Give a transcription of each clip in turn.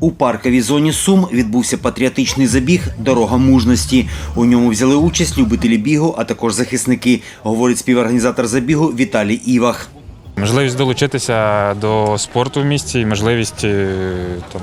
У парковій зоні Сум відбувся патріотичний забіг Дорога мужності. У ньому взяли участь любителі бігу, а також захисники, говорить співорганізатор забігу Віталій Івах. Можливість долучитися до спорту в місті і можливість е, там,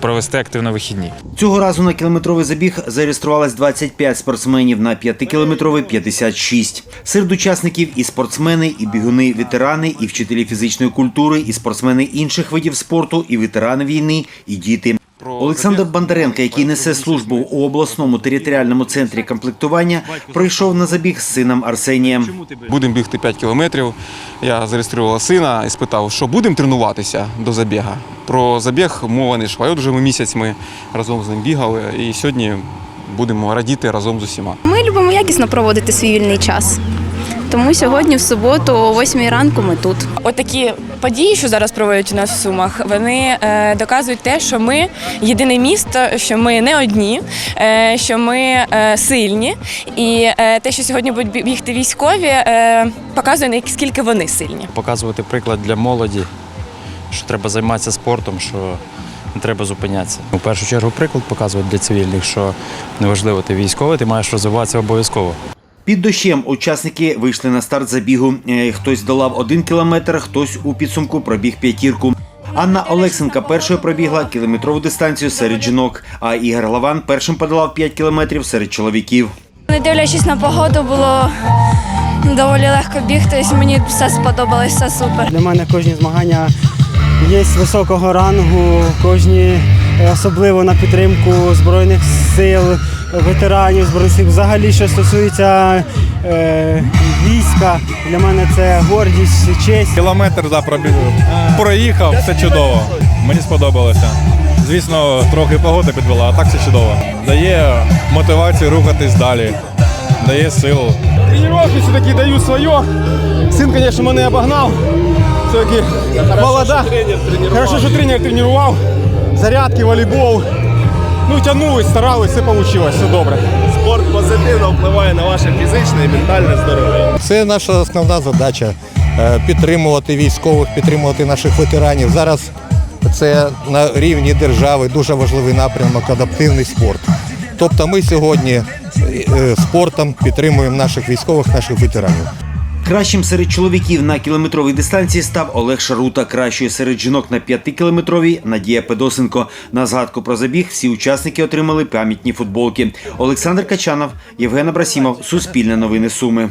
провести активно вихідні. Цього разу на кілометровий забіг зареєструвалось 25 спортсменів, на 5-кілометровий – 56. Серед учасників і спортсмени, і бігуни, ветерани, і вчителі фізичної культури, і спортсмени інших видів спорту, і ветерани війни, і діти. Олександр Бондаренко, який несе службу у обласному територіальному центрі комплектування, прийшов на забіг з сином Арсенієм. Будемо бігти 5 кілометрів. Я зареєстрував сина і спитав, що будемо тренуватися до забіга. Про забіг мова не йшла. І От вже ми місяць ми разом з ним бігали, і сьогодні будемо радіти разом з усіма. Ми любимо якісно проводити свій вільний час. Тому сьогодні, в суботу, о 8 ранку, ми тут. Отакі події, що зараз проводять у нас в Сумах, вони е, доказують те, що ми єдине місто, що ми не одні, е, що ми е, сильні. І е, те, що сьогодні будуть бігти військові, е, показує наскільки вони сильні. показувати приклад для молоді, що треба займатися спортом, що не треба зупинятися. У першу чергу приклад показувати для цивільних, що неважливо, ти військовий, ти маєш розвиватися обов'язково. Під дощем учасники вийшли на старт забігу. Е, Хтось долав один кілометр, хтось у підсумку пробіг п'ятірку. Анна Олексенка першою пробігла кілометрову дистанцію серед жінок, а Ігор Главан першим подолав 5 кілометрів серед чоловіків. Не дивлячись на погоду, було доволі легко бігти. Мені все сподобалось, все супер. Для мене кожні змагання є високого рангу, кожні е, особливо на підтримку Збройних сил, ветеранів Збройних сил. Взагалі, що стосується е, війська, для мене це гордість, честь. Кілометр да, пробіг. Проїхав, все чудово. Мені сподобалося. Звісно, трохи погода підвела, а так все чудово. Дає мотивацію рухатись далі, дає силу. Тренування все-таки даю своє. Син, звісно, мене обогнав. Все-таки молода. Хорошо, що тренер тренував. Зарядки, волейбол. Ну, тягнулись, старались, все вийшло, все добре. Спорт позитивно впливає на ваше фізичне і ментальне здоров'я. Це наша основна задача е, підтримувати військових, підтримувати наших ветеранів. Зараз це на рівні держави дуже важливий напрямок адаптивний спорт. Тобто ми сьогодні е, спортом підтримуємо наших військових, наших ветеранів. Кращим серед чоловіків на кілометровій дистанції став Олег Шарута. Кращою серед жінок на 5-кілометровій Надія Педосенко. На згадку про забіг всі учасники отримали пам'ятні футболки. Олександр Качанов, Євген Абрасімов, Суспільне новини Суми.